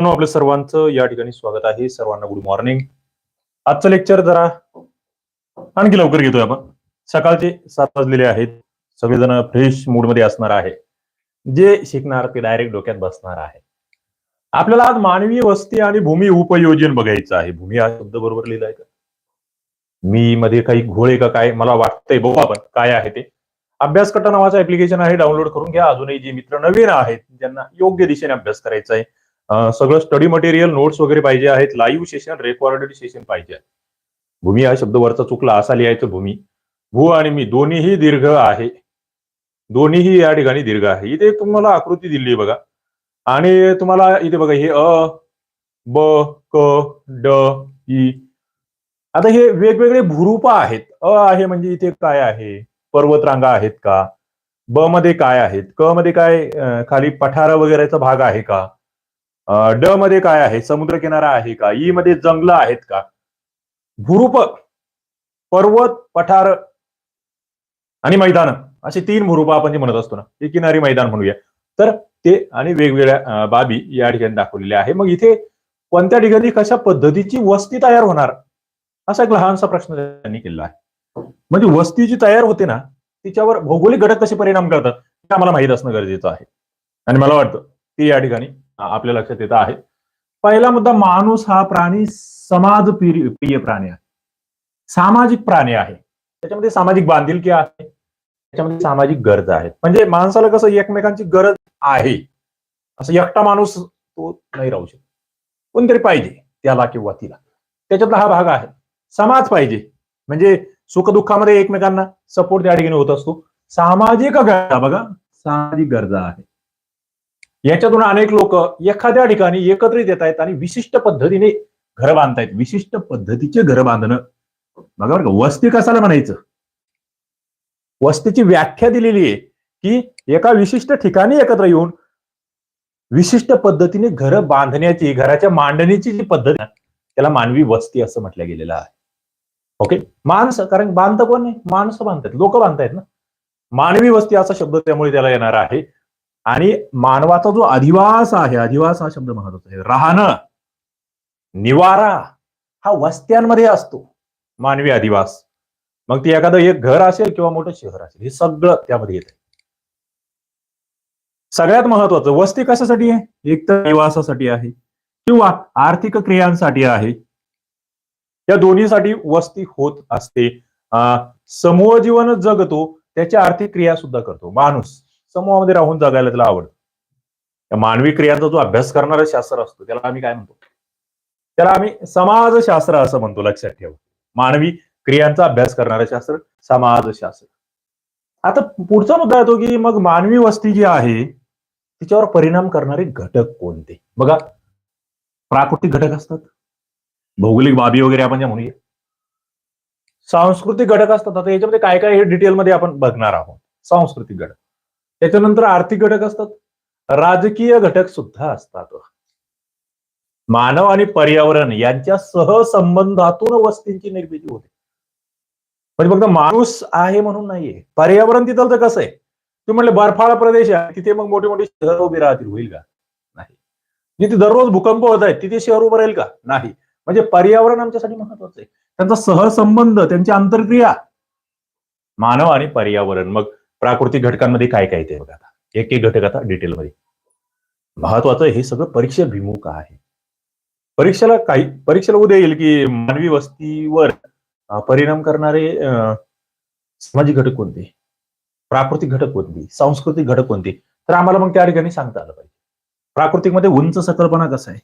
आपलं आपल्या सर्वांचं या ठिकाणी स्वागत आहे. सर्वांना गुड मॉर्निंग आजचं लेक्चर जरा आणखी लवकर घेतोय आपण. सकाळचे सात वाजलेले आहेत. सगळेजण फ्रेश मूडमध्ये असणार आहे. जे शिकणार ते डायरेक्ट डोक्यात बसणार आहे. आपल्याला आज मानवी वस्ती आणि भूमी उपयोजन बघायचं आहे. भूमी हा शब्द बरोबर लिहिलाय का? मी मध्ये काही घोळ आहे का काय? मला वाटतंय. बघू आपण काय आहे ते. अभ्यासकटा नावाचं ऍप्लिकेशन आहे. डाउनलोड करून घ्या. अजूनही जे मित्र नवीन आहेत ज्यांना योग्य दिशेने अभ्यास करायचा आहे सगळं स्टडी मटेरियल नोट्स वगैरे पाहिजे आहेत. लाईव्ह सेशन रेकॉर्डेड सेशन पाहिजे आहे. भूमी हा शब्द वरचा चुकला असा लिहायचं भूमी. भू आणि मी दोन्हीही दीर्घ आहे. दोन्हीही या ठिकाणी दीर्घ आहे. इथे तुम्हाला आकृती दिली बघा. आणि तुम्हाला इथे बघा हे अ ब क ड ई आता हे वेगवेगळे भूरूप आहेत. अ आहे म्हणजे इथे काय आहे? पर्वतरांगा आहेत का? ब मध्ये काय आहेत? क मध्ये काय खाली पठार वगैरेचा भाग आहे का? ड मध्ये काय आहे? समुद्रकिनारा आहे का? ई मध्ये जंगल आहेत का? भूरूप पर्वत पठार आणि मैदान असे तीन भूरूप आपण जे म्हणत असतो ना ते किनारी मैदान म्हणूया. तर ते आणि वेगवेगळ्या बाबी या ठिकाणी दाखवलेल्या आहे. मग इथे कोणत्या ठिकाणी कशा पद्धतीची वस्ती तयार होणार? असा एक लहानसा प्रश्न त्यांनी केला आहे. म्हणजे वस्ती जी तयार होते ना तिच्यावर भौगोलिक घटक कसे परिणाम करतात हे आम्हाला माहीत असणं गरजेचं आहे. आणि मला वाटतं ते या ठिकाणी आपल्या लक्षात येत आहे. पहिला मुद्दा माणूस हा प्राणी समाज प्रिय प्राणी आहे. सामाजिक प्राणी आहे. त्याच्यामध्ये सामाजिक बांधिलकी आहे. त्याच्यामध्ये सामाजिक गरज आहेत. म्हणजे माणसाला कसं एकमेकांची गरज आहे. असं एकटा माणूस तो नाही राहू शकत. कोणतरी पाहिजे त्याला किंवा तिला. त्याच्यातला हा भाग आहे. समाज पाहिजे. म्हणजे सुखदुःखामध्ये एकमेकांना सपोर्ट त्या ठिकाणी होत असतो. सामाजिक गरजा बघा. सामाजिक गरजा आहे. याच्यातून अनेक लोक एखाद्या ठिकाणी एकत्रित येत आहेत आणि विशिष्ट पद्धतीने घर बांधतायत. विशिष्ट पद्धतीचे घर बांधणं. बघा बरं का वस्ती कशाला म्हणायचं? वस्तीची व्याख्या दिलेली आहे की एका विशिष्ट ठिकाणी एकत्र येऊन विशिष्ट पद्धतीने घर बांधण्याची घराच्या मांडणीची जी पद्धत आहे त्याला मानवी वस्ती असं म्हटलं गेलेलं आहे. ओके? माणसं कारण बांधत कोण नाही? माणसं बांधतात. लोक बांधतायत ना? मानवी वस्ती असा शब्द त्यामुळे त्याला येणार आहे. आणि मानवाचा जो अधिवास आहे अधिवास हा शब्द महत्त्वाचा आहे. राहणं निवारा हा वस्त्यांमध्ये असतो. मानवी अधिवास. मग ते एखादं एक घर असेल किंवा मोठं शहर असेल हे सगळं त्यामध्ये येत सगळ्यात महत्वाचं वस्ती कशासाठी आहे? एक तर निवासासाठी आहे किंवा आर्थिक क्रियांसाठी आहे. या दोन्हीसाठी वस्ती होत असते. समूह जीवन जगतो त्याच्या आर्थिक क्रिया सुद्धा करतो. माणूस. समूहामध्ये राहून जगायला त्याला आवडतं. त्या मानवी क्रियांचा जो अभ्यास करणारा शास्त्र असतो त्याला आम्ही काय म्हणतो? त्याला आम्ही समाजशास्त्र असं म्हणतो लक्षात ठेवा. मानवी क्रियांचा अभ्यास करणारं शास्त्र समाजशास्त्र. आता पुढचा मुद्दा येतो की मग मानवी वस्ती जी आहे तिच्यावर परिणाम करणारे घटक कोणते? बघा प्राकृतिक घटक असतात. भौगोलिक बाबी वगैरे आपण ज्या म्हणूया. सांस्कृतिक घटक असतात. आता याच्यामध्ये काय काय हे डिटेलमध्ये आपण बघणार आहोत. सांस्कृतिक घटक. त्याच्यानंतर आर्थिक घटक असतात. राजकीय घटक सुद्धा असतात. मानव आणि पर्यावरण यांच्या सहसंबंधातून वस्तींची निर्मिती होते. म्हणजे फक्त माणूस आहे म्हणून नाहीये. पर्यावरण तिथलं तर कसं आहे? तू म्हणले बर्फाळ प्रदेश आहे. तिथे मग मोठे मोठे शहर उभे राहतील. होईल का? नाही. जिथे दररोज भूकंप होत आहेत तिथे शहर उभं राहील का? नाही. म्हणजे पर्यावरण आमच्यासाठी महत्वाचं आहे. त्यांचा सहसंबंध त्यांची आंतरक्रिया मानव आणि पर्यावरण. मग प्राकृतिक घटकांमध्ये काय काय ते बघा आता. एक एक घटक आता डिटेलमध्ये. महत्वाचं हे सगळं परीक्षाभिमुख आहे. परीक्षेला काही परीक्षेला उद्या येईल की मानवी वस्तीवर परिणाम करणारे सामाजिक घटक कोणते? प्राकृतिक घटक कोणते? सांस्कृतिक घटक कोणते? तर आम्हाला मग त्या ठिकाणी सांगता आलं पाहिजे. प्राकृतिकमध्ये उंच सकलपणा कसा आहे?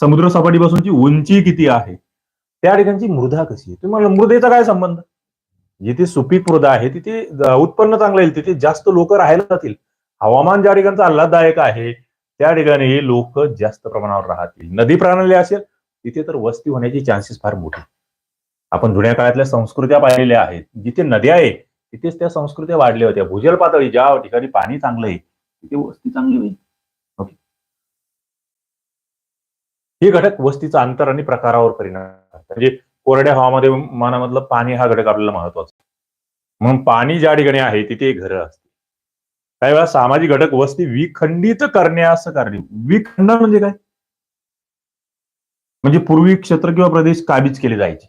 समुद्र सपाटीपासूनची उंची किती आहे? त्या ठिकाणची मृदा कशी आहे? तुम्हाला मृदेचा काय संबंध? जिथे सुपीक मृदा आहे तिथे उत्पन्न चांगलं येईल तिथे जास्त लोक राहायला जातील. हवामान ज्या ठिकाणचं आल्हाददायक आहे त्या ठिकाणी लोक जास्त प्रमाणावर राहतील. नदी प्रणाली असेल तिथे तर वस्ती होण्याची चान्सेस फार मोठे. आपण जुन्या काळातल्या संस्कृत्या पाहिलेल्या आहेत. जिथे नद्या आहे तिथेच त्या संस्कृत्या वाढल्या होत्या. भूजल पातळी ज्या ठिकाणी पाणी चांगलं आहे तिथे वस्ती चांगली होईल. ओके. हे घटक वस्तीचा अंतर आणि प्रकारावर परिणाम म्हणजे कोरड्या हवामध्ये मानामधलं पाणी हा घटक आपल्याला महत्त्वाचा म्हणून पाणी ज्या ठिकाणी आहे तिथे घरं असते काही वेळा सामाजिक घटक वस्ती विखंडित करण्यास कारण विखंडन म्हणजे काय? म्हणजे पूर्वी क्षेत्र किंवा प्रदेश काबीज केले जायचे.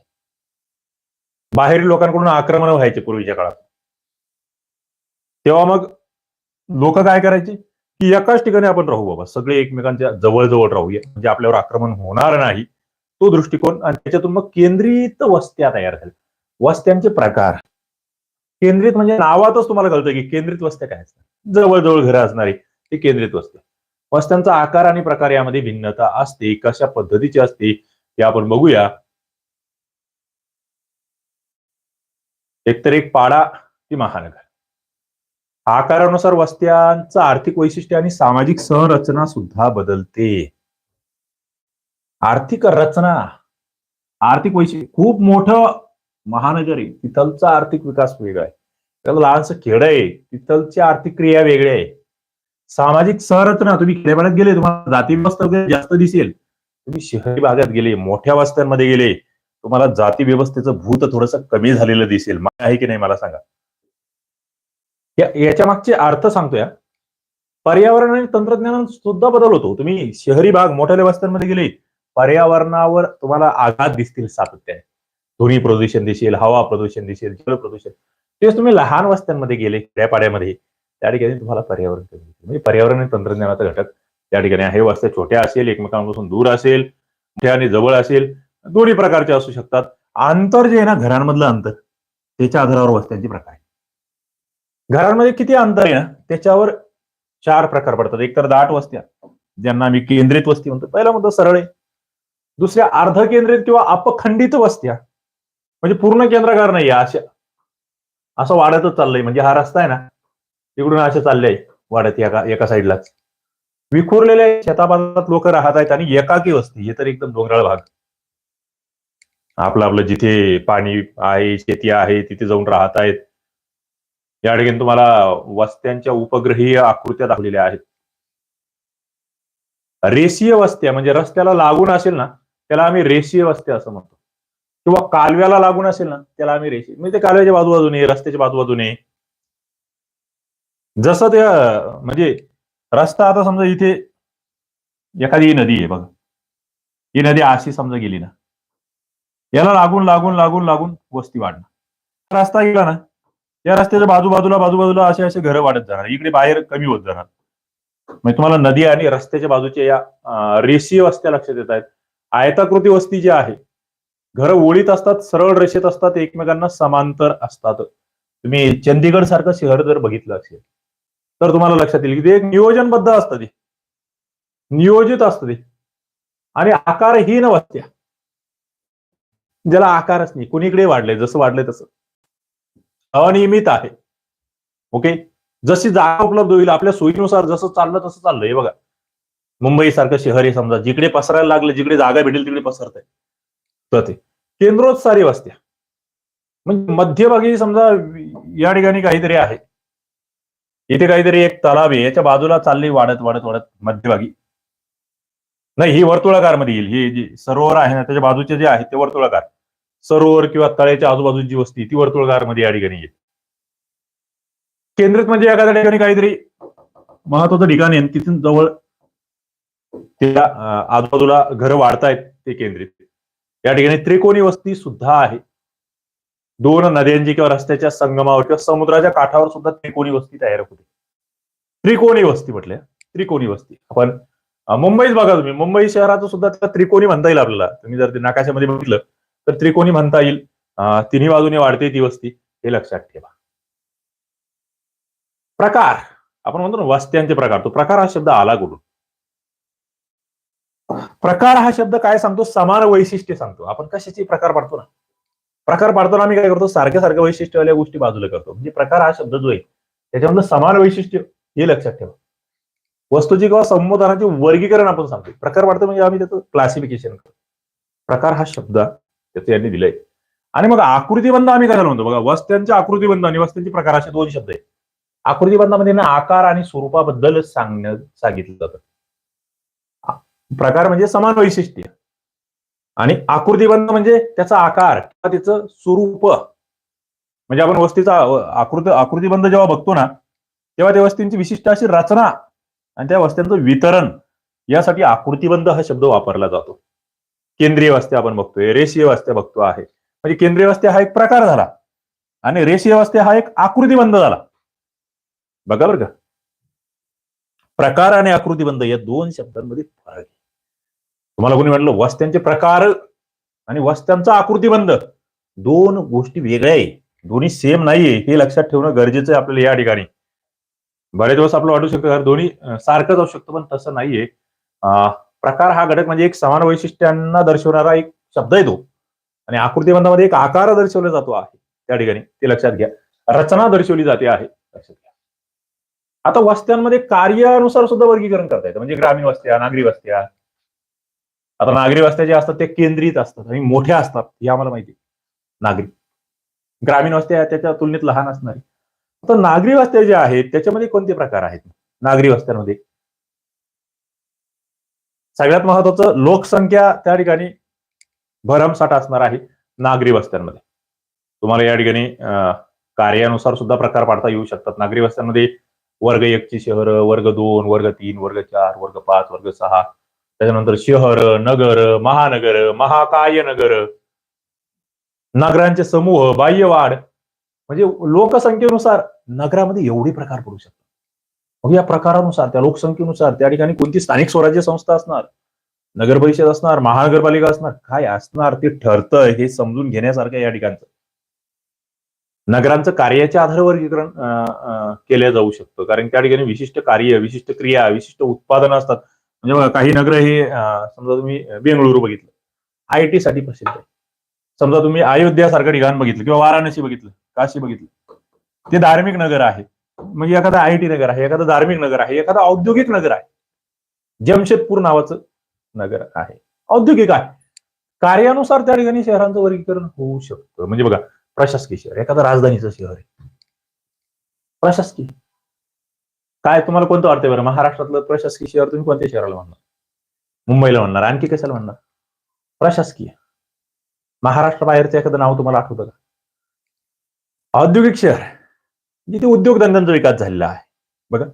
बाहेरील लोकांकडून आक्रमण व्हायचे पूर्वीच्या काळात. तेव्हा मग लोक काय करायचे? की एकाच ठिकाणी आपण राहू बाबा. सगळे एकमेकांच्या जवळजवळ राहूया. म्हणजे आपल्यावर आक्रमण होणार नाही. तो दृष्टिकोन आणि त्याच्यातून मग केंद्रित वस्त्या तयार झाल्या. वस्त्यांचे प्रकार. केंद्रित म्हणजे नावातच तुम्हाला कळतं की केंद्रित वस्त्या काय असतात. जवळजवळ घरं असणारी ती केंद्रित वस्त्या. वस्त्यांचा आकार आणि प्रकार यामध्ये भिन्नता असते कशा पद्धतीची असते ते आपण बघूया. एकतर एक पाडा ती महानगर. आकारानुसार वस्त्यांचं आर्थिक वैशिष्ट्य आणि सामाजिक संरचना सुद्धा बदलते. आर्थिक रचना आर्थिक वैशिष्ट्य. खूप मोठं महानगर आहे. तिथलचा आर्थिक विकास वेगळा आहे. त्याला लहानसं खेड आहे. तिथलची आर्थिक क्रिया वेगळ्या आहे. सामाजिक संरचना तुम्ही खेड्यापाड्यात गेले तुम्हाला जाती व्यवस्था वगैरे जास्त दिसेल. तुम्ही शहरी भागात गेले मोठ्या वस्त्यांमध्ये गेले तुम्हाला जाती व्यवस्थेचं भूत थोडस कमी झालेलं दिसेल. माहिती आहे की नाही मला सांगा? या- याच्या मागचे अर्थ सांगतोय या पर्यावरण आणि तंत्रज्ञानात सुद्धा बदल होतो. तुम्ही शहरी भाग मोठ्या वस्त्यांमध्ये गेले पर्यावरणावर तुम्हाला आघात दिसतील सातत्याने. ध्वनी प्रदूषण दिसेल हवा प्रदूषण दिसेल जल प्रदूषण. तेच तुम्ही लहान वस्त्यांमध्ये गेले खेड्यापाड्यामध्ये त्या ठिकाणी तुम्हाला पर्यावरण कमी दिसेल. म्हणजे पर्यावरण आणि तंत्रज्ञानाचा घटक त्या ठिकाणी आहे. वस्त्या छोट्या असेल एकमेकांपासून दूर असेल मोठ्या आणि जवळ असेल दोन्ही प्रकारचे असू शकतात. अंतर जे आहे ना घरांमधलं अंतर त्याच्या आधारावर वस्त्यांचे प्रकार आहे घरांमध्ये किती अंतर आहे ना त्याच्यावर चार प्रकार पडतात. एक तर दाट वस्त्या ज्यांना आम्ही केंद्रित वस्ती म्हणतो. पहिला मुद्दा सरळ आहे. दुसऱ्या अर्धकेंद्रित किंवा अपखंडित वस्त्या. म्हणजे पूर्ण केंद्रकार नाही अशा असं वाढतच चाललंय म्हणजे हा रस्ता आहे ना तिकडून असे चालले वाढत एका एका साईडलाच. विखुरलेल्या शेताबाजात लोक राहत आहेत आणि एकाकी वस्ती हे तर एकदम डोंगराळ भाग. आपलं आपलं जिथे पाणी आहे शेती आहे तिथे जाऊन राहत आहेत. या ठिकाणी तुम्हाला वस्त्यांच्या उपग्रहीय आकृत्या दाखवलेल्या आहेत. रेषीय वस्त्या म्हणजे रस्त्याला लागून असेल ना त्याला आम्ही रेषीय वस्ते असं म्हणतो. किंवा कालव्याला लागून असेल ना त्याला आम्ही रेषीय म्हणजे ते कालव्याच्या बाजूबाजूने रस्त्याच्या बाजूबाजूने. जसं ते म्हणजे रस्ता आता समजा इथे एखादी नदी आहे बघा. ही नदी अशी समजा गेली ना. याला लागून लागून लागून लागून वस्ती वाढणार. रस्ता गेला ना या रस्त्याच्या बाजूबाजूला बाजूबाजूला असे असे घरं वाढत जाणार. इकडे बाहेर कमी होत जाणार. म्हणजे तुम्हाला नदी आणि रस्त्याच्या बाजूच्या या रेषीय वस्त्या लक्षात येत आहेत. आयताकृती वस्ती जी आहे घरं ओळीत असतात सरळ रेषेत असतात एकमेकांना समांतर असतात. तुम्ही चंदीगड सारखं शहर जर बघितलं असेल तर तुम्हाला लक्षात येईल की ते एक नियोजनबद्ध असतं ते. नियोजित असतं ते. आणि आकारहीन वस्त्या ज्याला आकारच नाही कुणीकडे वाढले जसं वाढलंय तसं. अनियमित आहे. ओके? जशी जागा उपलब्ध होईल आपल्या सोयीनुसार जसं चाललं तसं चाललंय हे बघा. मुंबई सारखं शहर आहे समजा जिकडे पसरायला लागलं जिकडे जागा भेटेल तिकडे पसरत आहे तर ते. केंद्रोत्सारी वस्त्या. म्हणजे मध्यभागी समजा या ठिकाणी काहीतरी आहे. इथे काहीतरी एक तलाव आहे याच्या बाजूला चालली वाढत वाढत वाढत मध्यभागी. नाही ही वर्तुळाकारमध्ये येईल. हे जे सरोवर आहे ना त्याच्या बाजूचे जे आहे ते वर्तुळाकार. सरोवर किंवा तळ्याच्या आजूबाजूची वस्ती ती वर्तुळाकारमध्ये या ठिकाणी येईल. केंद्रित म्हणजे एखाद्या ठिकाणी काहीतरी महत्वाचं ठिकाण आहे तिथून जवळ त्या आजूबाजूला घरं वाढतायत ते केंद्रित. या ठिकाणी त्रिकोणी वस्ती सुद्धा आहे. दोन नद्यांची किंवा रस्त्याच्या संगमावर किंवा समुद्राच्या काठावर सुद्धा त्रिकोणी वस्ती तयार होते. त्रिकोणी वस्ती म्हटल्या त्रिकोणी वस्ती. आपण मुंबईत बघा तुम्ही. मुंबई शहराचं सुद्धा त्याला त्रिकोणी म्हणता येईल आपल्याला. तुम्ही जर ते नकाशामध्ये बघितलं तर त्रिकोणी म्हणता येईल. तिन्ही बाजूने वाढते ती वस्ती. हे लक्षात ठेवा. प्रकार. आपण म्हणतो ना वस्त्यांचे प्रकार. तो प्रकार हा शब्द आला कुठून? प्रकार हा शब्द काय सांगतो? समान वैशिष्ट्य सांगतो. आपण कशाचे प्रकार पाडतो ना? प्रकार पाडताना आम्ही काय करतो? सारख्या सारख्या वैशिष्ट्यवाल्या गोष्टी बाजूला करतो. म्हणजे प्रकार हा शब्द जो आहे त्याच्यामधलं समान वैशिष्ट्य हे लक्षात ठेवा. वस्तूची किंवा संबोधनाचे वर्गीकरण आपण सांगतो. प्रकार पाडतो म्हणजे आम्ही त्याचं क्लासिफिकेशन करतो. प्रकार हा शब्द त्याचं यांनी दिलाय. आणि मग आकृतीबंध आम्ही काय म्हणतो? बघा वस्त्यांचे आकृतीबंध आणि वस्त्यांचे प्रकार असे दोन शब्द आहेत. आकृतीबंधामध्ये ना आकार आणि स्वरूपाबद्दल सांगण्यात सांगितलं जातं. प्रकार म्हणजे समान वैशिष्ट्य. आणि आकृतीबंध म्हणजे त्याचा आकार किंवा त्याचं स्वरूप. म्हणजे आपण वस्तीचा आकृती आकृतीबंध जेव्हा बघतो ना तेव्हा त्या वस्तींची विशिष्ट अशी रचना आणि त्या वस्त्यांचं वितरण यासाठी आकृतीबंध हा शब्द वापरला जातो. केंद्रीय वस्त्या आपण बघतोय रेषीय वस्त्या बघतो आहे. म्हणजे केंद्रीय वस्त्या हा एक प्रकार झाला आणि रेषीय वस्त्या हा एक आकृतीबंध झाला. बघा बरं का. प्रकार आणि आकृतीबंध या दोन शब्दांमध्ये फरक आहे. तुम्हाला कोणी म्हटलं वस्त्यांचे प्रकार आणि वस्त्यांचा आकृतीबंध. दोन गोष्टी वेगळ्या आहे. दोन्ही सेम नाहीये. हे लक्षात ठेवणं गरजेचं आहे आपल्याला या ठिकाणी. बरेच दिवस आपलं वाटू शकतं दोन्ही सारखंच असू शकतं पण तसं नाहीये. प्रकार हा घटक म्हणजे एक समान वैशिष्ट्यांना दर्शवणारा एक शब्द आहे तो. आणि आकृतीबंधामध्ये एक आकार दर्शवला जातो आहे. त्या ठिकाणी ते लक्षात घ्या. रचना दर्शवली जाते आहे. लक्षात घ्या. आता वस्त्यांमध्ये कार्यानुसार सुद्धा वर्गीकरण करता येतं. म्हणजे ग्रामीण वस्त्या नागरी वस्त्या आता नागरी वस्त्या ज्या असतात त्या केंद्रित असतात आणि मोठ्या असतात हे आम्हाला माहिती नागरी. ग्रामीण वस्त्या त्याच्या तुलनेत लहान असणारी. आता नागरी वस्त्या ज्या आहेत त्याच्यामध्ये कोणते प्रकार आहेत? नागरी वस्त्यांमध्ये. सगळ्यात महत्वाचं लोकसंख्या त्या ठिकाणी भरमसाठ असणार आहे नागरी वस्त्यांमध्ये. तुम्हाला या ठिकाणी कार्यानुसार सुद्धा प्रकार पाडता येऊ शकतात. नागरी वस्त्यांमध्ये वर्ग एकची शहर वर्ग दोन वर्ग तीन वर्ग चार वर्ग पाच वर्ग सहा त्याच्यानंतर शहर नगर महानगर महाकाय नगर नगरांचे समूह बाह्यवाढ म्हणजे लोकसंख्येनुसार नगरामध्ये एवढे प्रकार पडू शकतात. मग या प्रकारानुसार त्या लोकसंख्येनुसार त्या ठिकाणी कोणती स्थानिक स्वराज्य संस्था असणार? नगर परिषद असणार महानगरपालिका असणार काय असणार ते ठरतंय हे समजून घेण्यासारखं या ठिकाणचं. नगरांचं कार्याच्या आधारे वर्गीकरण केलं जाऊ शकतं. कारण त्या ठिकाणी विशिष्ट कार्य विशिष्ट क्रिया विशिष्ट उत्पादनं असतात. म्हणजे काही नगर हे समजा तुम्ही बेंगळुरू बघितलं आय टी साठी प्रसिद्ध आहे. समजा तुम्ही अयोध्या सारखं ठिकाण बघितलं किंवा वाराणसी बघितलं काशी बघितलं ते धार्मिक नगर आहे. म्हणजे एखादं आय टी नगर आहे एखादं धार्मिक नगर आहे एखादं औद्योगिक नगर आहे. जमशेदपूर नावाचं नगर आहे. औद्योगिक आहे. कार्यानुसार त्या ठिकाणी शहरांचं वर्गीकरण होऊ शकतं. म्हणजे बघा प्रशासकीय शहर एखादं राजधानीचं शहर आहे. प्रशासकीय. काय तुम्हाला कोणतं वाटतंय बरं? महाराष्ट्रातलं प्रशासकीय शहर तुम्ही कोणत्या शहराला म्हणणार? मुंबईला म्हणणार आणखी कशाला म्हणणार? प्रशासकीय. महाराष्ट्र बाहेरचं एखादं नाव तुम्हाला आठवतं का? औद्योगिक शहर जिथे उद्योगधंद्यांचा विकास झालेला आहे. बघा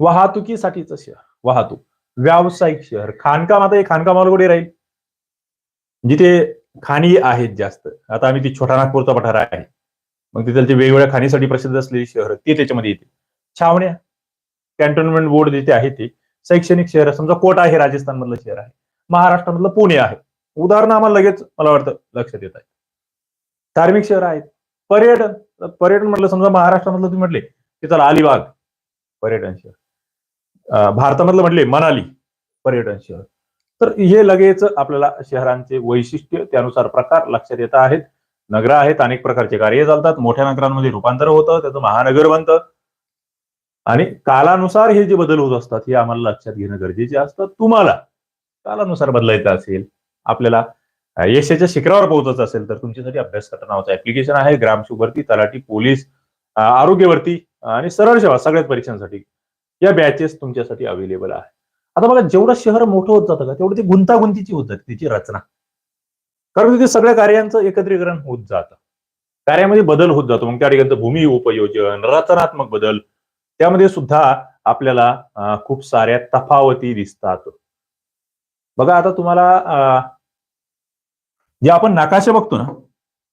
वाहतुकीसाठीचं शहर वाहतूक. व्यावसायिक शहर खाणकाम आता हे खाणकामावर कुठे राहील? जिथे खाणी आहेत जास्त. आता आम्ही ती छोटा नागपूरचा पठार आहे. मग तिथलचे वेगवेगळ्या खाणीसाठी प्रसिद्ध असलेली शहर ते त्याच्यामध्ये येते छावण्या कॅन्टोन्मेंट बोर्ड जिथे आहे ते शैक्षणिक शहर समजा कोटा हे राजस्थान मधलं शहर आहे महाराष्ट्रामधलं पुणे आहे. उदाहरणं आम्हाला लगेच मला वाटतं लक्षात येत आहे धार्मिक शहर आहेत. पर्यटन पर्यटन म्हटलं समजा महाराष्ट्रामधलं तुम्ही म्हटले की चला अलिबाग पर्यटन शहर. भारतामधलं म्हटले मनाली पर्यटन शहर. तर हे लगेच आपल्याला शहरांचे वैशिष्ट्य त्यानुसार प्रकार लक्षात येत आहेत. नगर आहेत अनेक प्रकारचे कार्य चालतात. मोठ्या नगरांमध्ये रूपांतर होतं त्याचं महानगर बनतं. आणि कालानुसार हे जे बदल होत असतात हे आम्हाला लक्षात घेणं गरजेचे असतं. तुम्हाला कालानुसार बदलायचं असेल आपल्याला यशाच्या शिखरावर पोहोचायचं असेल तर तुमच्यासाठी अभ्यास नावाचं ऍप्लिकेशन आहे. ग्रामशुभरती तलाठी पोलीस आरोग्यवरती आणि सरळ सेवा सगळ्याच परीक्षांसाठी या बॅचेस तुमच्यासाठी अवेलेबल आहे. आता बघा जेवढं शहर मोठं होत जातं का तेवढं ते गुंतागुंतीची होत जाते तिची रचना. कारण तिथे सगळ्या कार्यांचं एकत्रीकरण होत जातं. कार्यामध्ये बदल होत जातो. मग त्या ठिकाणचं भूमी उपयोजन रचनात्मक बदल त्यामध्ये सुद्धा आपल्याला खूप साऱ्या तफावती दिसतात. बघा आता तुम्हाला जे आपण नकाशे बघतो ना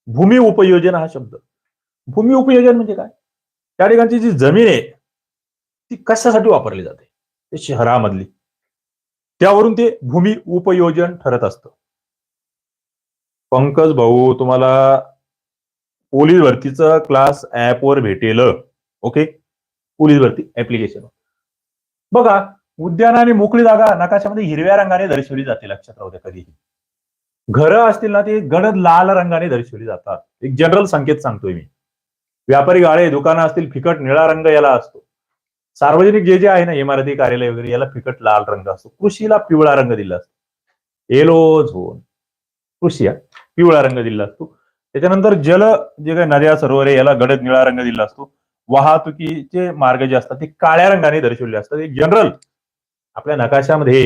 भूमी उपयोजन हा शब्द. भूमी उपयोजन म्हणजे काय? त्या ठिकाणची जी जमीन आहे ती कशासाठी वापरली जाते? ते शहरामधली. त्यावरून ते भूमी उपयोजन ठरत असतं. पंकज भाऊ तुम्हाला पोलीस भरतीचं क्लास ऍपवर भेटेल. ओके? पोलीस भरती ऍप्लिकेशन बघा उद्यान आणि मोकळी जागा नकाशामध्ये हिरव्या रंगाने दर्शवली जाते लक्षात राहू द्या कधीही. घरं असतील ना ती गडद लाल रंगाने दर्शवली जातात. एक जनरल संकेत सांगतोय मी. व्यापारी गाळे दुकानं असतील फिकट निळा रंग याला असतो. सार्वजनिक जे जे आहे ना इमारती कार्यालय वगैरे याला फिकट लाल रंग असतो. कृषीला पिवळा रंग दिला असतो. Yellow zone. कृषी पिवळा रंग दिला असतो. त्याच्यानंतर जल जे काही नद्या सरोवरे याला गडद निळा रंग दिला असतो. वाहतुकीचे मार्ग जे असतात ते काळ्या रंगाने दर्शवले असतात. एक जनरल आपल्या नकाशामध्ये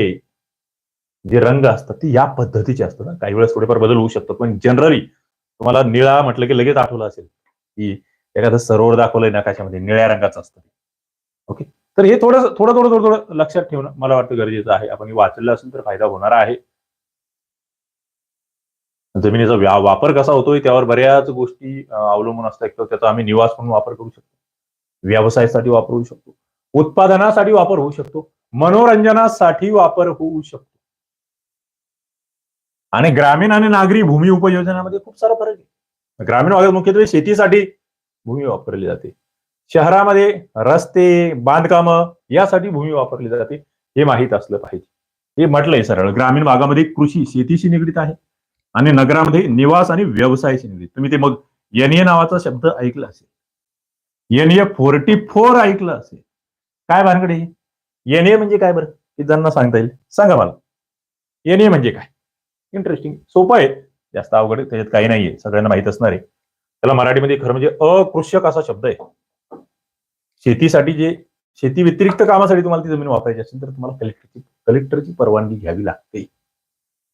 जे रंग असतात ते या पद्धतीचे असतात. ना काही वेळेस थोडेफार बदल होऊ शकतो पण जनरली तुम्हाला निळा म्हटलं की लगेच आठवलं असेल की एखादं सरोवर दाखवलंय नकाशामध्ये निळ्या रंगाचं असतं ओके तर हे थोडं थोडं थोडं थोडं थोडं लक्षात ठेवणं मला वाटतं गरजेचं आहे. आपण वाचलेलं वाचलं असेल तर फायदा होणार आहे. जमिनीचा वापर कसा होतोय त्यावर बऱ्याच गोष्टी अवलंबून असतात त्याचा आम्ही निवास म्हणून वापर करू शकतो. व्यवसायासाठी वापर होऊ शकतो. उत्पादनासाठी वापर होऊ शकतो. मनोरंजनासाठी वापर होऊ शकतो. आणि ग्रामीण आणि नागरी भूमी उपयोजनामध्ये खूप सारा फरक आहे. ग्रामीण भागात मुख्यत्वे शेतीसाठी भूमी वापरली जाते. शहरामध्ये रस्ते बांधकामं यासाठी भूमी वापरली जाते. हे माहीत असलं पाहिजे. हे म्हटलंय सरळ ग्रामीण भागामध्ये कृषी शेतीशी निगडीत आहे. आणि नगरामध्ये निवास आणि व्यवसायाशी निगडीत. तुम्ही ते मग एनए नावाचा शब्द ऐकला असेल. एन ए फोर्टी फोर ऐकलं असेल. काय भानगडे? ए म्हणजे काय बरं? किती सांगता येईल. सांगा मला. एन ए म्हणजे काय? इंटरेस्टिंग सोपं आहे. जास्त अवघड त्याच्यात काही नाहीये. सगळ्यांना माहीत असणार आहे. त्याला मराठीमध्ये खरं म्हणजे अकृषक असा शब्द आहे. शेतीसाठी जे शेती व्यतिरिक्त कामासाठी तुम्हाला ती जमीन वापरायची असेल तर तुम्हाला कलेक्टरची कलेक्टरची परवानगी घ्यावी लागते.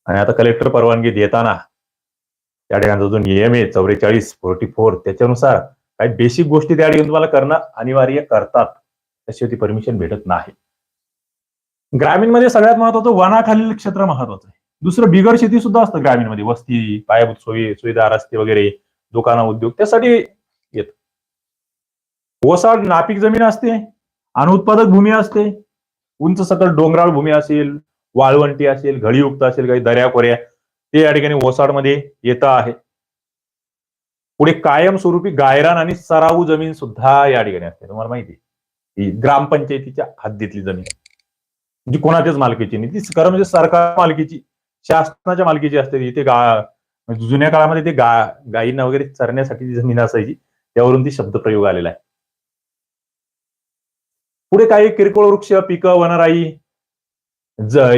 आणि आता कलेक्टर परवानगी देताना त्या ठिकाणचा जो नियम आहे चौवेचाळीस फोर्टी फोर त्याच्यानुसार काही बेसिक गोष्टी त्या ठिकाणी तुम्हाला करणं अनिवार्य करतात. त्याशिवाय ती परमिशन भेटत नाही. ग्रामीणमध्ये सगळ्यात महत्वाचं वनाखालील क्षेत्र महत्वाचं आहे. दुसरं बिगर शेती सुद्धा असतं ग्रामीणमध्ये. वस्ती पायाभूत सोयी सुविधा रस्ते वगैरे दुकानं उद्योग त्यासाठी येत. ओसाड नापीक जमीन असते अनुत्पादक भूमी असते उंच सकल डोंगराळ भूमी असेल वाळवंटी असेल घडीयुक्त असेल काही दऱ्या कोऱ्या ते या ठिकाणी ओसाडमध्ये येतं आहे. पुढे कायमस्वरूपी गायरान आणि सराऊ जमीन सुद्धा या ठिकाणी असते. तुम्हाला माहिती आहे. ही ग्रामपंचायतीच्या हद्दीतली जमीन जी कोणाच्याच मालकीची नाही. ती खरं म्हणजे सरकार मालकीची शासनाच्या मालकीची असते. इथे गा म्हणजे जुन्या काळामध्ये ते गा गायींना वगैरे चरण्यासाठी जी जमीन असायची त्यावरून ती शब्दप्रयोग आलेला आहे. पुढे काही किरकोळ वृक्ष पिकं वनराई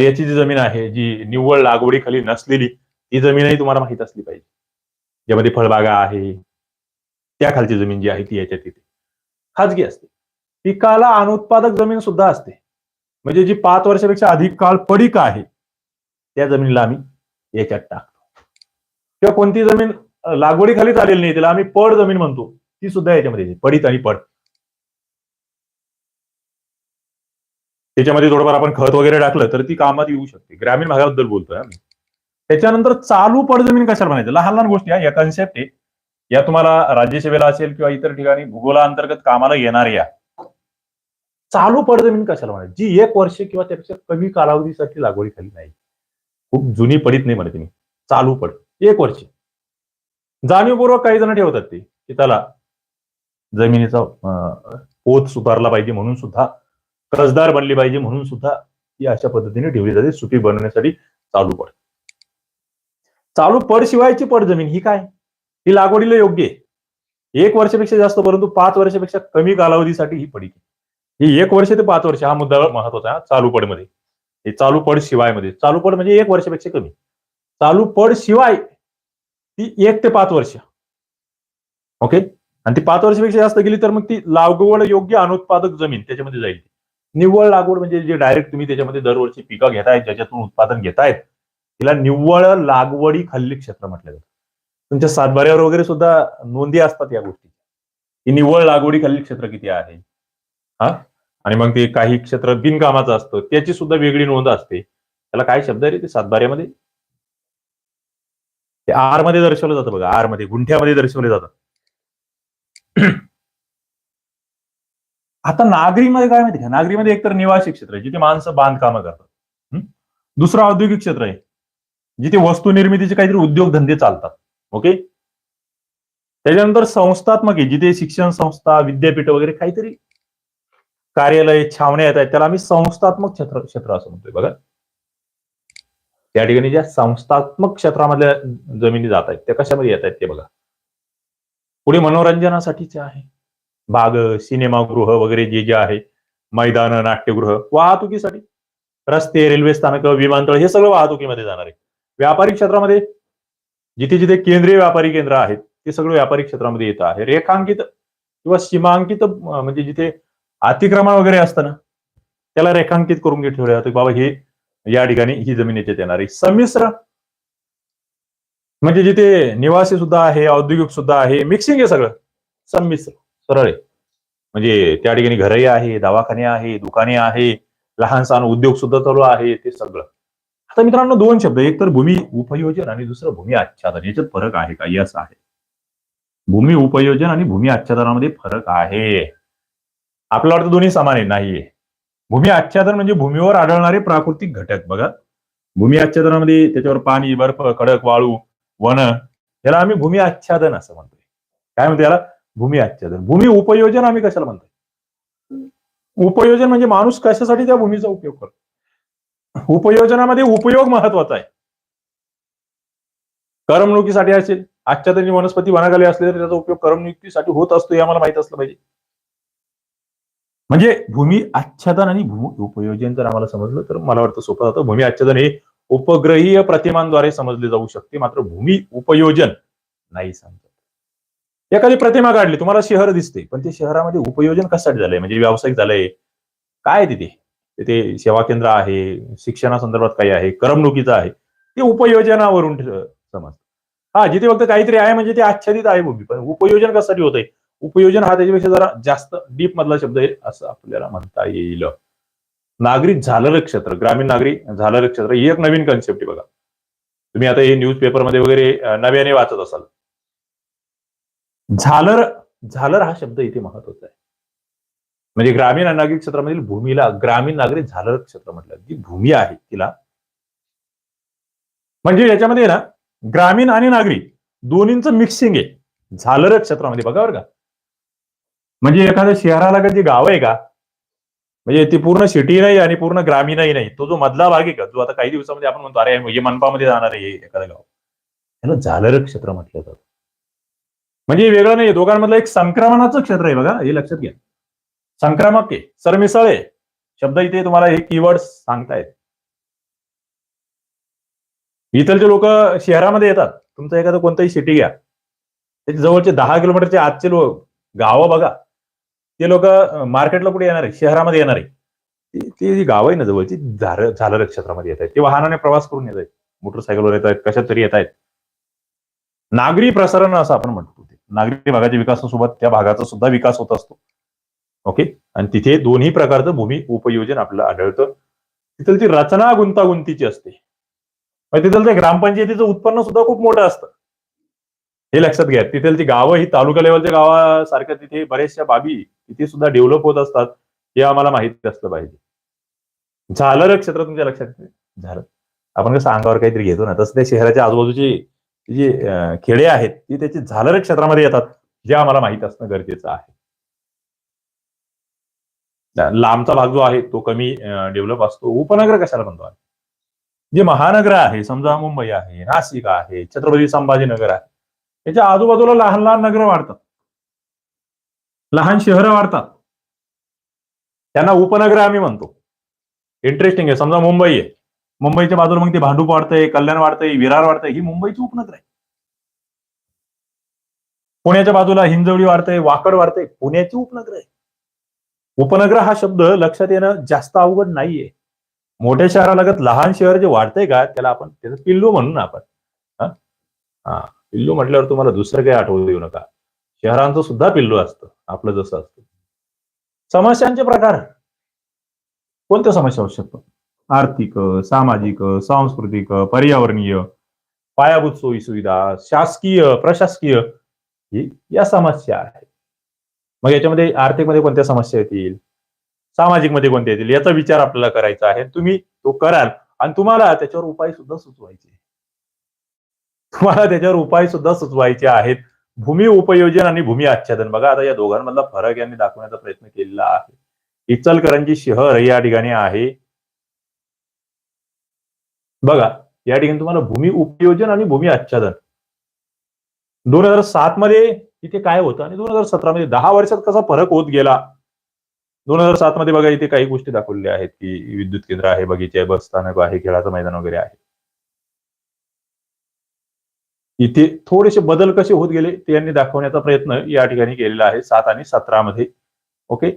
याची जी जमीन आहे जी निव्वळ लागवडीखाली नसलेली ती जमीनही तुम्हाला माहीत असली पाहिजे. ज्यामध्ये फळबागा आहे त्या खालची जमीन जी आहे ती याच्यात तिथे. खाजगी असते. पिकाला अनुत्पादक जमीन सुद्धा असते. म्हणजे जी पाच वर्षापेक्षा अधिक काळ पडीक आहे त्या जमिनीला आम्ही याच्यात टाकतो. किंवा कोणती जमीन लागवडीखाली लागवडीखालीच आलेली नाही त्याला आम्ही पड जमीन म्हणतो ती सुद्धा याच्यामध्ये येते पडीत आणि पड. त्याच्यामध्ये थोडंफार आपण खत वगैरे टाकलं तर ती कामात येऊ शकते. ग्रामीण भागाबद्दल बोलतोय आम्ही. त्याच्यानंतर चालू पडजमीन कशाला म्हणायचं? लहान लहान गोष्टी या कन्सेप्ट आहे. या तुम्हाला राज्यसेवेला असेल किंवा इतर ठिकाणी भूगोलाअंतर्गत कामाला येणाऱ्या चालू पडजमीन कशाला म्हणायची? जी एक वर्ष किंवा त्यापेक्षा कमी कालावधीसाठी लागवडीखाली नाही. खूप जुनी पडीत नाही म्हणते मी चालू पड. एक वर्ष. जाणीवपूर्वक काही जण ठेवतात ते की त्याला जमिनीचा पोत सुधारला पाहिजे म्हणून सुद्धा कर्जदार बनली पाहिजे म्हणून सुद्धा ही अशा पद्धतीने ठेवली जाते सुपीक बनवण्यासाठी चालू पड. चालू पड शिवायची पड जमीन ही काय? ही लागवडीला योग्य आहे. एक वर्षापेक्षा जास्त परंतु पाच वर्षापेक्षा कमी कालावधीसाठी ही पडी ही एक वर्ष ते पाच वर्ष हा मुद्दा महत्त्वाचा चालू पडमध्ये. हे चालू पड शिवायमध्ये चालू पड म्हणजे एक वर्षापेक्षा कमी. चालू पड शिवाय ती एक ते पाच वर्ष. ओके? आणि ती पाच वर्षापेक्षा जास्त गेली तर मग ती लागवड योग्य अनुत्पादक जमीन त्याच्यामध्ये जाईल. निव्वळ लागवड म्हणजे जे डायरेक्ट तुम्ही त्याच्यामध्ये दरवर्षी पिकं घेतायत ज्याच्यातून उत्पादन घेतायत तिला निव्वळ लागवडी खाल्ली क्षेत्र म्हटलं जातं. तुमच्या सातबाऱ्यावर वगैरे सुद्धा नोंदी असतात या गोष्टी. ही निव्वळ लागवडी खाल्ली क्षेत्र किती आहे? हा? आणि मग ते काही क्षेत्र बिनकामाचं असतं त्याची सुद्धा वेगळी नोंद असते. त्याला काय शब्द आहे रे ते सातबाऱ्यामध्ये? ते आरमध्ये दर्शवलं जातं बघा आरमध्ये गुंठ्यामध्ये दर्शवले जातं. आता नागरीमध्ये काय माहिती का? नागरीमध्ये एकतर निवासी क्षेत्र आहे जिथे माणसं बांधकामं करतात. दुसरं औद्योगिक क्षेत्र आहे. जिथे वस्तू निर्मितीचे काहीतरी उद्योगधंदे चालतात. ओके त्याच्यानंतर संस्थात्मक आहे जिथे शिक्षण संस्था विद्यापीठ वगैरे काहीतरी कार्यालय छावण्या येत आहेत त्याला आम्ही संस्थात्मक क्षेत्र क्षेत्र असं म्हणतोय. बघा. त्या ठिकाणी ज्या संस्थात्मक क्षेत्रामधल्या जमिनी जात आहेत त्या कशामध्ये येत आहेत ते बघा. पुढे मनोरंजनासाठीचे आहे. बाग सिनेमागृह वगैरे जे जे आहे मैदान नाट्यगृह वाहतुकीसाठी रस्ते रेल्वे स्थानक विमानतळ हे सगळं वाहतुकीमध्ये जाणार. आहे व्यापारी क्षेत्रामध्ये जिथे जिथे केंद्रीय व्यापारी केंद्र आहेत ते सगळं व्यापारी क्षेत्रामध्ये येत आहे. रेखांकित किंवा सीमांकित म्हणजे जिथे अतिक्रमण वगैरे असतं ना त्याला रेखांकित करून घे ठेवलं जातं की बाबा हे या ठिकाणी ही जमीन याच्यात येणार आहे. संमिश्र म्हणजे जिथे निवासी सुद्धा आहे औद्योगिक सुद्धा आहे मिक्सिंग आहे सगळं. संमिश्र सरळ आहे. म्हणजे त्या ठिकाणी घरही आहे दवाखाने आहे दुकाने आहे लहान सहान उद्योग सुद्धा चालू आहे ते सगळं. आता मित्रांनो दोन शब्द. एक तर भूमी उपयोजन आणि दुसरं भूमी आच्छादन. याच्यात फरक आहे का? यस आहे. भूमी उपयोजन आणि भूमी आच्छादनामध्ये फरक आहे. आपल्याला वाटतं दोन्ही समान आहे? नाहीये. भूमी आच्छादन म्हणजे भूमीवर आढळणारे प्राकृतिक घटक. बघा. भूमी आच्छादनामध्ये त्याच्यावर पाणी बर्फ खडक वाळू वन याला आम्ही भूमी आच्छादन असं म्हणतोय. काय म्हणतो याला? भूमी आच्छादन. भूमी उपयोजन आम्ही कशाला म्हणतोय? उपयोजन म्हणजे माणूस कशासाठी त्या भूमीचा उपयोग करतो? उपयोजनामध्ये उपयोग महत्त्वाचा आहे. करमणुकीसाठी असेल आच्छादनी वनस्पती वनाखाली असले तरी त्याचा उपयोग करमणुकीसाठी होत असतो हे आम्हाला माहीत असलं पाहिजे. म्हणजे भूमी आच्छादन आणि भूमी उपयोजन जर आम्हाला समजलं तर मला वाटतं सोपं जातं. भूमी आच्छादन हे उपग्रहीय प्रतिमांद्वारे समजले जाऊ शकते मात्र भूमी उपयोजन नाही समजत एखादी प्रतिमा काढली तुम्हाला शहर दिसते पण ते शहरामध्ये उपयोजन कशासाठी झालंय? म्हणजे व्यावसायिक झालंय काय आहे तिथे? तिथे सेवा केंद्र आहे शिक्षणासंदर्भात काही आहे करमणुकीचं आहे ते उपयोजनावरून समज हा जिथे फक्त काहीतरी आहे म्हणजे ते आच्छादित आहे भूमी पण उपयोजन कशासाठी होतंय? उपयोजन हा त्याच्यापेक्षा जरा जास्त डीप मधला शब्द आहे असं आपल्याला म्हणता येईल. नागरिक झालर क्षेत्र ग्रामीण नागरिक झालर क्षेत्र ही एक नवीन कन्सेप्ट आहे बघा. तुम्ही आता हे न्यूज पेपरमध्ये वगैरे नव्याने वाचत असाल. झालर झालर हा शब्द इथे महत्त्वाचा आहे. म्हणजे ग्रामीण आणि नागरिक क्षेत्रामधील भूमीला ग्रामीण नागरिक झालर क्षेत्र म्हटलं. जी भूमी आहे तिला. म्हणजे याच्यामध्ये ना ग्रामीण आणि नागरिक दोन्हींचं मिक्सिंग आहे. झालर क्षेत्रामध्ये बघा बरं का. म्हणजे एखाद्या शहराला का जे गाव आहे का म्हणजे ती पूर्ण सिटी नाही आणि पूर्ण ग्रामीणही नाही. तो जो मधला भाग आहे का जो आता काही दिवसामध्ये आपण म्हणतो अरे हे मनपामध्ये जाणार आहे एखादं गाव. त्याला झालर क्षेत्र म्हटलं जातं. म्हणजे वेगळं नाही दोघांमधलं एक संक्रमणाचं क्षेत्र आहे बघा हे लक्षात घ्या. संक्रामक आहे सरमिसळ आहे शब्द इथे तुम्हाला हे कीवर्ड सांगतायत. इथलचे लोक शहरामध्ये येतात. तुमचं एखादं कोणतंही सिटी घ्या. त्याच्या जवळचे दहा किलोमीटरचे आजचे लोक गावं बघा. ते लोक मार्केटला कुठे येणार आहे शहरामध्ये येणार आहे ती- जी गावं आहे ना जवळची झालर क्षेत्रामध्ये येत आहेत. ते वाहनाने प्रवास करून येत आहेत. मोटरसायकलवर येत आहेत कशात तरी येत आहेत. नागरी प्रसारण असं आपण म्हणतो ते. नागरी भागाच्या विकासासोबत त्या भागाचा सुद्धा विकास होत असतो. ओके? आणि तिथे दोन्ही प्रकारचं भूमी उपयोजन आपल्याला आढळतं. तिथलची रचना गुंतागुंतीची असते. तिथलं ते ग्रामपंचायतीचं उत्पन्न सुद्धा खूप मोठं असतं. हे लक्षात घ्या. तिथलची गावं ही तालुका लेवलच्या गावासारख्या तिथे बऱ्याचशा बाबी तिथे सुद्धा डेव्हलप होत असतात. हे आम्हाला माहिती असलं पाहिजे. झालं क्षेत्र तुमच्या लक्षात? झालं. आपण कसं अंगावर काहीतरी घेतो ना तसं त्या शहराच्या आजूबाजूची जी खेडे आहेत ती त्याची झालर क्षेत्रामध्ये येतात जे आम्हाला माहीत असणं गरजेचं आहे. लांबचा भाग जो आहे तो कमी डेव्हलप असतो. उपनगर कशाला म्हणतो आहे जे महानगर आहे समजा मुंबई आहे नाशिक आहे छत्रपती संभाजीनगर आहे याच्या आजूबाजूला लहान लहान नगर वाढतात. लहान शहरं वाढतात. त्यांना उपनगर आम्ही म्हणतो. इंटरेस्टिंग आहे. समजा मुंबई आहे. मुंबईच्या बाजूला मग ते भांडूप वाढतंय कल्याण वाढतंय विरार वाढतंय ही मुंबईची उपनगर आहे. पुण्याच्या बाजूला हिंजवडी वाढतंय वाकड वाढतंय पुण्याची उपनगर आहे. उपनगर हा शब्द लक्षात येणं जास्त अवघड नाहीये. मोठ्या शहरालगत लहान शहर जे वाढतंय का त्याला आपण त्याचं पिल्लू म्हणू ना आपण हा? पिल्लू म्हटल्यावर तुम्हाला दुसरं काही आठवू देऊ नका. शहरांचं सुद्धा पिल्लू असतं आपलं जसं असतं. समस्यांचे प्रकार. कोणत्या समस्या असू शकतात? आर्थिक सामाजिक सांस्कृतिक पर्यावरणीय पायाभूत सोयी सुविधा शासकीय प्रशासकीय ही या समस्या आहेत. मग याच्यामध्ये आर्थिकमध्ये कोणत्या समस्या येतील? सामाजिकमध्ये कोणत्या येतील? याचा विचार आपल्याला करायचा आहे. तुम्ही तो कराल आणि तुम्हाला त्याच्यावर उपाय सुद्धा सुचवायचे. तुम्हाला त्याच्यावर उपाय सुद्धा सुचवायचे आहेत. भूमी उपयोजन आणि भूमी आच्छादन. बघा आता या दोघांमधला फरक यांनी दाखवण्याचा प्रयत्न केलेला आहे. इचलकरंजी शहर या ठिकाणी आहे. बघा या ठिकाणी तुम्हाला भूमी उपयोजन आणि भूमी आच्छादन. दोन हजार सात मध्ये इथे काय होतं? आणि दोन हजार सतरा मध्ये दहा वर्षात कसा फरक होत गेला? दोन हजार सात मध्ये बघा इथे काही गोष्टी दाखवलेल्या आहेत की विद्युत केंद्र आहे बगीचे आहे बस स्थानक आहे खेळाचं मैदान वगैरे आहे. इथे थोडेसे बदल कसे होत गेले ते यांनी दाखवण्याचा प्रयत्न या ठिकाणी केलेला आहे सात आणि सतरा मध्ये. ओके?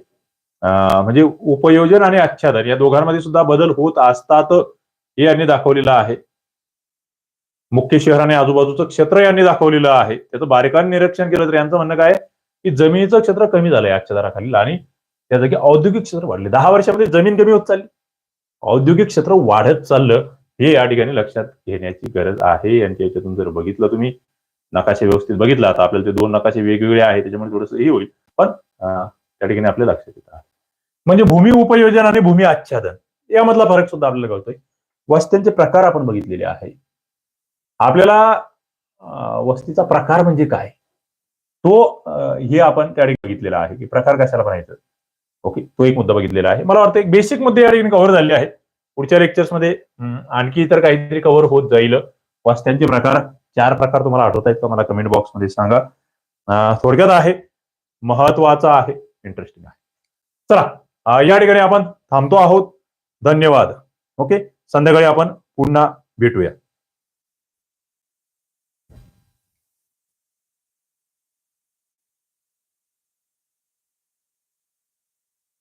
म्हणजे उपयोजन आणि आच्छादन या दोघांमध्ये सुद्धा बदल होत असतात हे यांनी दाखवलेलं आहे. मुख्य शहर आणि आजूबाजूचं क्षेत्र यांनी दाखवलेलं आहे. त्याचं बारीकाने निरीक्षण केलं तर यांचं म्हणणं काय की जमिनीचं क्षेत्र कमी झालंय आच्छादनाखाली आणि त्या जागी औद्योगिक क्षेत्र वाढले. दहा वर्षामध्ये जमीन कमी होत चालली. औद्योगिक क्षेत्र वाढत चाललं हे या ठिकाणी लक्षात घेण्याची गरज आहे. यांच्या याच्यातून जर बघितलं तुम्ही नकाशे व्यवस्थित बघितला आता आपल्याला ते दोन नकाशे वेगवेगळे आहेत त्याच्यामुळे थोडस हे होईल. पण त्या ठिकाणी आपल्या लक्षात येत आहे. म्हणजे भूमी उपयोजन आणि भूमी आच्छादन यामधला फरक सुद्धा आपल्याला कळतोय. वस्त्यांचे प्रकार आपण बघितलेले आहे. आपल्याला वस्तीचा प्रकार म्हणजे काय? तो हे आपण त्या ठिकाणी बघितलेला आहे की प्रकार कशाला म्हणायचं? ओके तो एक मुद्दा बघितलेला आहे. मला वाटतं एक बेसिक मुद्दे या ठिकाणी कव्हर झालेले आहेत. पुढच्या लेक्चर्समध्ये आणखी इतर काहीतरी कव्हर होत जाईल. वस्त्यांचे प्रकार चार प्रकार तुम्हाला आठवत आहेत का? मला कमेंट बॉक्समध्ये सांगा. थोडक्यात आहे महत्त्वाचा आहे इंटरेस्टिंग आहे. चला या ठिकाणी आपण थांबतो आहोत. धन्यवाद. ओके संध्याकाळी आपण पुन्हा भेटूया.